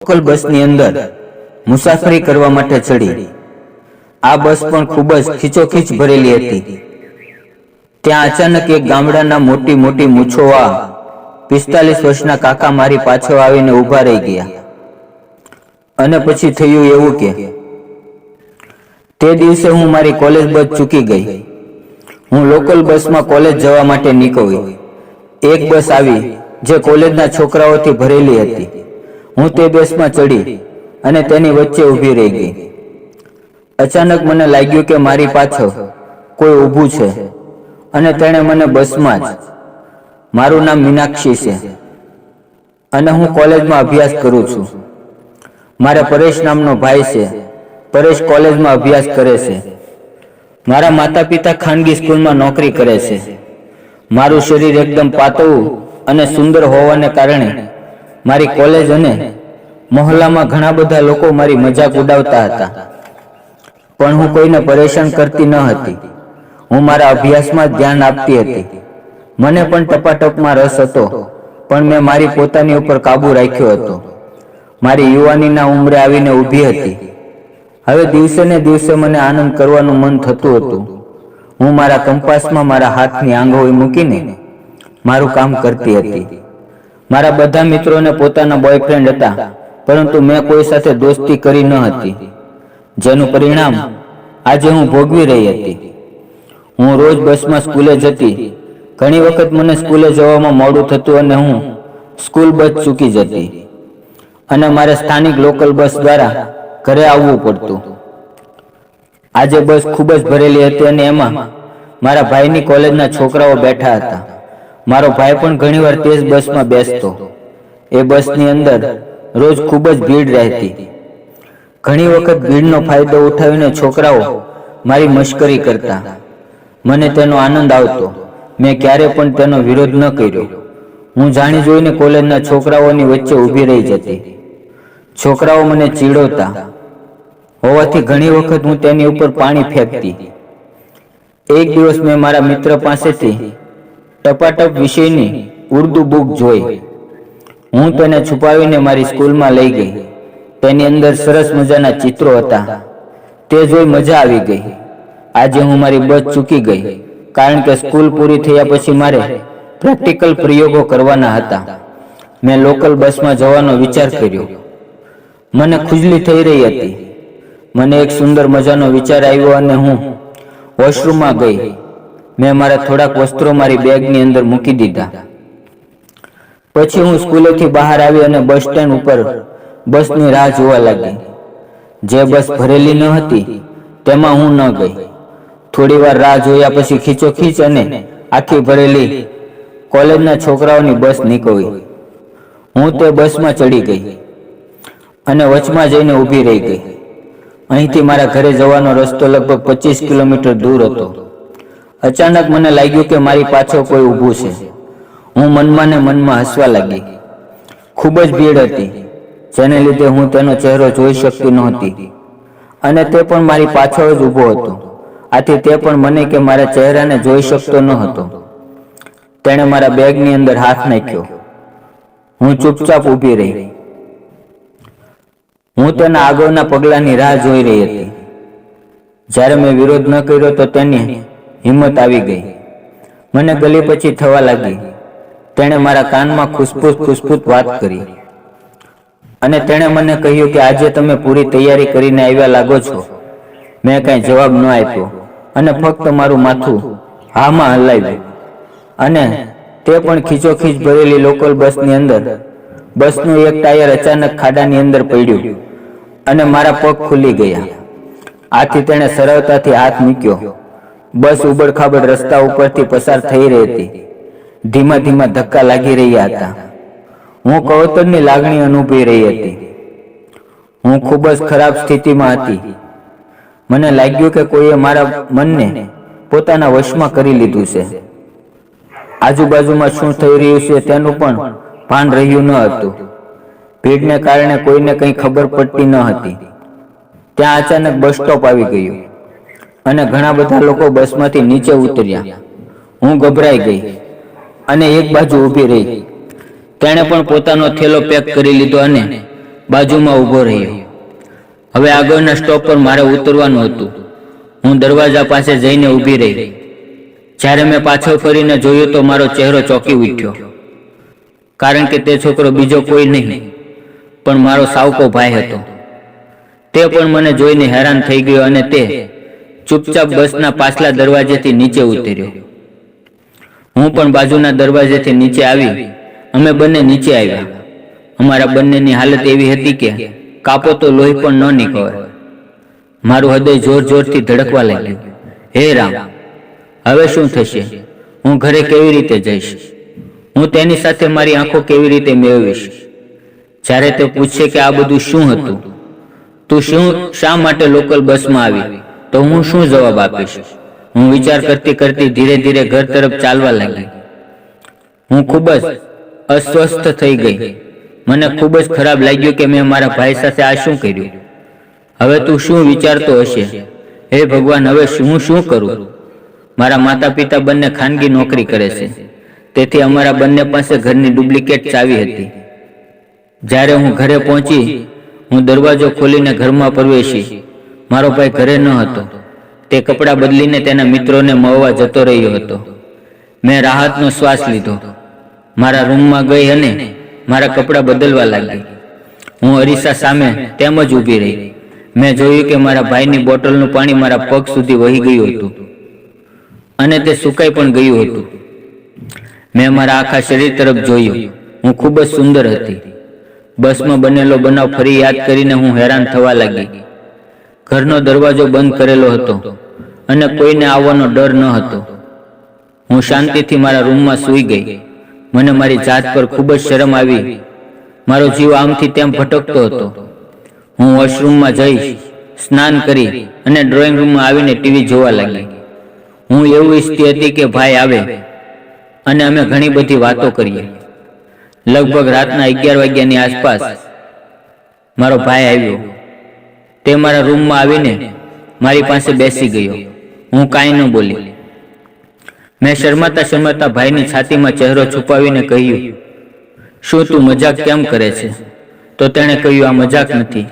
Local બસની અંદર મુસાફરી કરવા માટે ચડી. આ બસ પણ ખૂબ જ ખીચોખીચ ભરેલી હતી. ત્યાં અચાનક એક ગામડાના મોટી મોટી મૂછોવા પિસ્તાલીસ વર્ષના કાકા મારી પાછળ આવીને ઊભા રહી ગયા. અને પછી થયું એવું કે તે દિવસે હું મારી કોલેજ બસ ચૂકી ગઈ. હું લોકલ બસમાં કોલેજ જવા માટે નીકળી એક બસ આવી જે કોલેજના છોકરાઓથી ભરેલી હતી. હું તે બસમાં ચડી અને તેની વચ્ચે ઊભી રહી ગઈ. અચાનક મને લાગ્યું કે મારી પાછળ કોઈ ઊભું છે અને તેણે મને બસમાં જ મારું નામ મીનાક્ષી છે અને હું કોલેજમાં અભ્યાસ કરું છું. મારા પરેશ નામનો ભાઈ છે. પરેશ કોલેજમાં અભ્યાસ કરે છે. મારા માતા પિતા ખાનગી સ્કૂલમાં નોકરી કરે છે. મારું શરીર એકદમ પાતળું અને સુંદર હોવાને કારણે મારી કોલેજ અને મોહલ્લામાં ઘણા બધા લોકો મારી મજાક ઉડાવતા હતા. પણ હું કોઈને પરેશાન કરતી ન હતી. હું મારા અભ્યાસમાં ધ્યાન આપતી હતી. મને પણ ટપાટપમાં રસ હતો, પણ મેં મારી પોતાની ઉપર કાબુ રાખ્યો હતો. મારી યુવાનીના ઉંમરે આવીને ઊભી હતી. હવે દિવસે ને દિવસે મને આનંદ કરવાનું મન થતું હતું. હું મારા કંપાસમાં મારા હાથની આંગોળી મૂકીને મારું કામ કરતી હતી. મારા બધા મિત્રોને પોતાના બોયફ્રેન્ડ હતા, પરંતુ મેં કોઈ સાથે દોસ્તી કરી ન હતી, જેનું પરિણામ આજે હું ભોગવી રહી હતી. હું રોજ બસમાં સ્કૂલે જતી, ઘણી વખત મને સ્કૂલે જવામાં મોડું થતું અને હું સ્કૂલ બસ ચૂકી જતી અને મારે સ્થાનિક લોકલ બસ દ્વારા ઘરે આવવું પડતું. આજે બસ ખૂબ જ ભરેલી હતી અને એમાં મારા ભાઈની કોલેજના છોકરાઓ બેઠા હતા. મારો ભાઈ પણ ઘણીવાર તે જ બસમાં બેસતો. એ બસની અંદર રોજ ખૂબ જ ભીડ રહેતી. ઘણી વખત ભીડનો ફાયદો ઉઠાવીને છોકરાઓ મારી મશ્કરી કરતા. મને તેનો આનંદ આવતો. મેં ક્યારે પણ તેનો વિરોધ ન કર્યો. હું જાણી જોઈને કોલેજના છોકરાઓની વચ્ચે ઊભી રહી જતી. છોકરાઓ મને ચીડવતા. હોવાથી ઘણી વખત હું તેની ઉપર પાણી ફેંકતી. એક દિવસ મેં મારા મિત્ર પાસેથી ટપાટપ વિષયની ઉર્દુ બુક જોઈ. હું તેને છુપાવીને મારી સ્કૂલમાં લઈ ગઈ. તેની અંદર સરસ મજાના ચિત્રો હતા. તે જોઈ મજા આવી ગઈ. આજે હું મારી બસ ચૂકી ગઈ, કારણ કે સ્કૂલ પૂરી થયા પછી મારે પ્રેક્ટિકલ પ્રયોગો કરવાના હતા. મેં લોકલ બસમાં જવાનો વિચાર કર્યો. મને ખુજલી થઈ રહી હતી. મને એક સુંદર મજાનો વિચાર આવ્યો અને હું વોશરૂમમાં ગઈ. મેં મારા થોડાક વસ્ત્રો મારી બેગની અંદર મૂકી દીધા. પછી હું સ્કૂલેથી બહાર આવી અને બસ સ્ટેન્ડ ઉપર બસની રાહ જોવા લાગી. જે બસ ભરેલી ન હતી, તેમાં હું ન ગઈ. થોડી વાર રાહ જોયા પછી ખીચોખીચ અને આખી ભરેલી કોલેજના છોકરાઓની બસ નીકળી. હું તે બસમાં ચડી ગઈ અને વચમાં જઈને ઊભી રહી ગઈ. અહીંથી મારા ઘરે જવાનો રસ્તો લગભગ પચીસ કિલોમીટર દૂર હતો. અચાનક મને લાગ્યું કે મારી પાછળ કોઈ ઊભું છે. હું મનમાં ને મનમાં હસવા લાગી. ખૂબ જ ભીડ હતી, જેને લીધે હું તેનો ચહેરો જોઈ શકતી નહોતી. અને તે પણ મારી પાછળ જ ઊભો હતો. આથી તે પણ મને કે મારા ચહેરાને જોઈ શકતો ન હતો. તેણે મારા બેગની અંદર હાથ નાખ્યો. હું ચૂપચાપ ઊભી રહી. હું તેના આગળના પગલાની રાહ જોઈ રહી હતી. જ્યારે મેં વિરોધ ન કર્યો તો તેની હિંમત આવી ગઈ. મને ગલી પછી થવા લાગી. તેણે મારા કાનમાં ખુશફૂસ ખુશફૂસ વાત કરી. અને તેણે મને કહ્યું કે આજે તમે પૂરી તૈયારી કરીને આવ્યા લાગો છો. મેં કાંઈ જવાબ ન આપ્યો અને ફક્ત મારું માથું હામાં હલાવ્યું. અને તે પણ ખીચોખીચ ભરેલી લોકલ બસની અંદર. બસનું એક ટાયર અચાનક ખાડાની અંદર પડ્યું અને મારા પગ ખુલી ગયા. આથી તેણે સરળતાથી હાથ મૂક્યો. બસ ઉબડખાબડ રસ્તા ઉપરથી પસાર થઈ રહી હતી. ધીમા ધીમા ધક્કા લાગી રહ્યા હતા. હું કવતરની લાગણી અનુભવી રહી હતી. હું ખૂબ જ ખરાબ સ્થિતિમાં હતી. મને લાગ્યું કે કોઈએ મારા મનને પોતાના વશમાં કરી લીધું છે. આજુબાજુમાં શું થઈ રહ્યું છે તેનું પણ ભાન રહ્યું ન હતું. ભીડને કારણે કોઈને કંઈ ખબર પડતી ન હતી. ત્યાં અચાનક બસ સ્ટોપ આવી ગયું. અને ઘણા બધા લોકો બસમાંથી નીચે ઉતર્યા. હું ગભરાઈ ગઈ અને એક બાજુ ઊભી રહી. તેણે પણ પોતાનો થેલો પેક કરી લીધો અને બાજુમાં ઊભો રહ્યો. હવે આગળના સ્ટોપ પર મારે ઉતરવાનું હતું. હું દરવાજા પાસે જઈને ઊભી રહી. જ્યારે મેં પાછળ ફરીને જોયું તો મારો ચહેરો ચોંકી ઉઠ્યો. કારણ કે તે છોકરો બીજો કોઈ નહીં, પણ મારો સાવકો ભાઈ હતો. તે પણ મને જોઈને હેરાન થઈ ગયો અને તે ચૂપચાપ બસના પાછલા દરવાજેથી નીચે ઉતર્યો. હું પણ બાજુના દરવાજેથી નીચે આવી. અમે બંને નીચે આવ્યા. અમારા બંનેની હાલત એવી હતી કે કાપો તો લોહી પણ ન નીકળે. મારું હૃદય જોર જોરથી ધડકવા લાગ્યું. હે રામ હવે શું થશે? હું ઘરે કેવી રીતે જઈશ? હું તેની સાથે મારી આંખો કેવી રીતે મેળવીશ? જ્યારે તે પૂછશે કે આ બધું શું હતું? તું શું શા માટે લોકલ બસમાં આવી? તો હું શું જવાબ આપીશ? હું વિચાર કરતી કરતી ધીરે ધીરે ઘર તરફ ચાલવા લાગી. હું ખૂબ જ અસ્વસ્થ થઈ ગઈ. મને ખૂબ જ ખરાબ લાગ્યું કે મેં મારા ભાઈ સાથે આ શું કર્યું? હવે તું શું વિચારતો હશે? હે ભગવાન, હવે હું શું કરું? મારા માતા પિતા બંને ખાનગી નોકરી કરે છે. તેથી અમારા બંને પાસે ઘરની ડુપ્લિકેટ ચાવી હતી. જ્યારે હું ઘરે પહોંચી, હું દરવાજો ખોલીને ઘરમાં પ્રવેશી મારો ભાઈ ઘરે ન હતો. તે કપડાં બદલીને તેના મિત્રોને મળવા જતો રહ્યો હતો. મેં રાહતનો શ્વાસ લીધો. મારા રૂમમાં ગઈ અને મારા કપડાં બદલવા લાગી. હું અરીસા સામે તેમ જ ઊભી રહી. મેં જોયું કે મારા ભાઈની બોટલનું પાણી મારા પગ સુધી વહી ગયું હતું. અને તે સુકાઈ પણ ગયું હતું. મેં મારા આખા શરીર તરફ જોયું. હું ખૂબ જ સુંદર હતી. બસમાં બનેલો બનાવ ફરી યાદ કરીને હું હેરાન થવા લાગી. ઘરનો દરવાજો બંધ કરેલો હતો અને કોઈને આવવાનો ડર ન હતો. હું શાંતિથી મારા રૂમમાં સૂઈ ગઈ. મને મારી જાત પર ખૂબ જ શરમ આવી. મારો જીવ આમથી તેમ ભટકતો હતો. હું વોશરૂમમાં જઈશ, સ્નાન કરી અને ડ્રોઈંગ રૂમમાં આવીને ટીવી જોવા લાગી. હું એવું ઈચ્છતી હતી કે ભાઈ આવે અને અમે ઘણી બધી વાતો કરીએ. લગભગ રાતના અગિયાર વાગ્યાની આસપાસ મારો ભાઈ આવ્યો. તે મારા રૂમમાં આવીને મારી પાસે બેસી ગયો. હું કાંઈ ન બોલી. મેં શરમાતા શરમાતા ભાઈની છાતીમાં ચહેરો છુપાવીને કહ્યું, શું તું મજાક કેમ કરે છે? તો તેણે કહ્યું, આ મજાક નથી.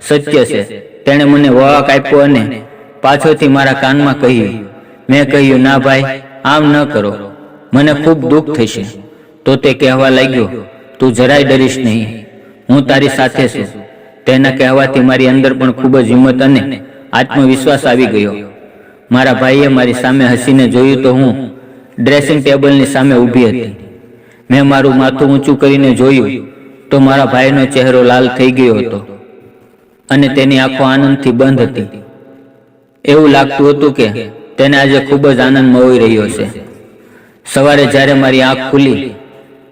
સત્ય છે. તેણે મને વળાક આપ્યો અને પાછળથી મારા કાનમાં કહ્યું, મેં કહ્યું, ના ભાઈ, આમ ન કરો. મને ખૂબ દુઃખ થશે. તો તે કહેવા લાગ્યો, તું જરાય ડરીશ નહીં. હું તારી સાથે છું. તેના કહેવાથી મારી અંદર પણ ખૂબ જ હિંમત અને આત્મવિશ્વાસ આવી ગયો. મારા ભાઈએ મારી સામે હસીને જોયું તો હું ડ્રેસિંગ ટેબલની સામે ઊભી હતી. મેં મારું માથું ઊંચું કરીને જોયું તો મારા ભાઈનો ચહેરો લાલ થઈ ગયો હતો અને તેની આંખો આનંદથી બંધ હતી. એવું લાગતું હતું કે તેને આજે ખૂબ જ આનંદ મળી રહ્યો છે. સવારે જ્યારે મારી આંખ ખુલી,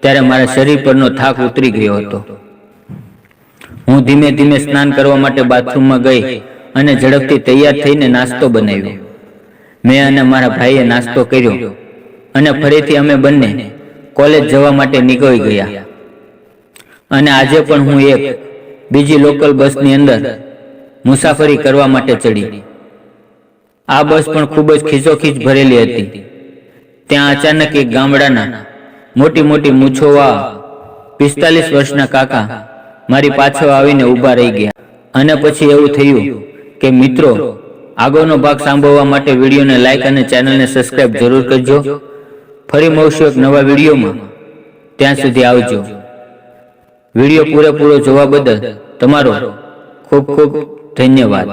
ત્યારે મારા શરીર પરનો થાક ઉતરી ગયો હતો. હું ધીમે ધીમે સ્નાન કરવા માટે બાથરૂમમાં ગઈ અને ઝડપથી તૈયાર થઈને નાસ્તો બનાવ્યો. મેં અને મારા ભાઈએ નાસ્તો કર્યો અને ફરીથી અમે બંને કોલેજ જવા માટે નીકળી ગયા. અને આજે પણ હું એક બીજી લોકલ બસની અંદર મુસાફરી કરવા માટે ચડી. આ બસ પણ ખૂબ જ ખીચોખીચ ભરેલી હતી. ત્યાં અચાનક એક ગામડાના મોટી મોટી મૂછોવા પિસ્તાલીસ વર્ષના કાકા મારી પાછળ આવીને ઊભા રહી ગયા. અને પછી એવું થયું કે મિત્રો આગળનો ભાગ સાંભળવા માટે વિડીયોને લાઈક અને ચેનલને સબસ્ક્રાઇબ જરૂર કરજો. ફરી મળશું એક નવા વિડીયોમાં. ત્યાં સુધી આવજો. વીડિયો પૂરેપૂરો જોવા બદલ તમારો ખૂબ ખૂબ ધન્યવાદ.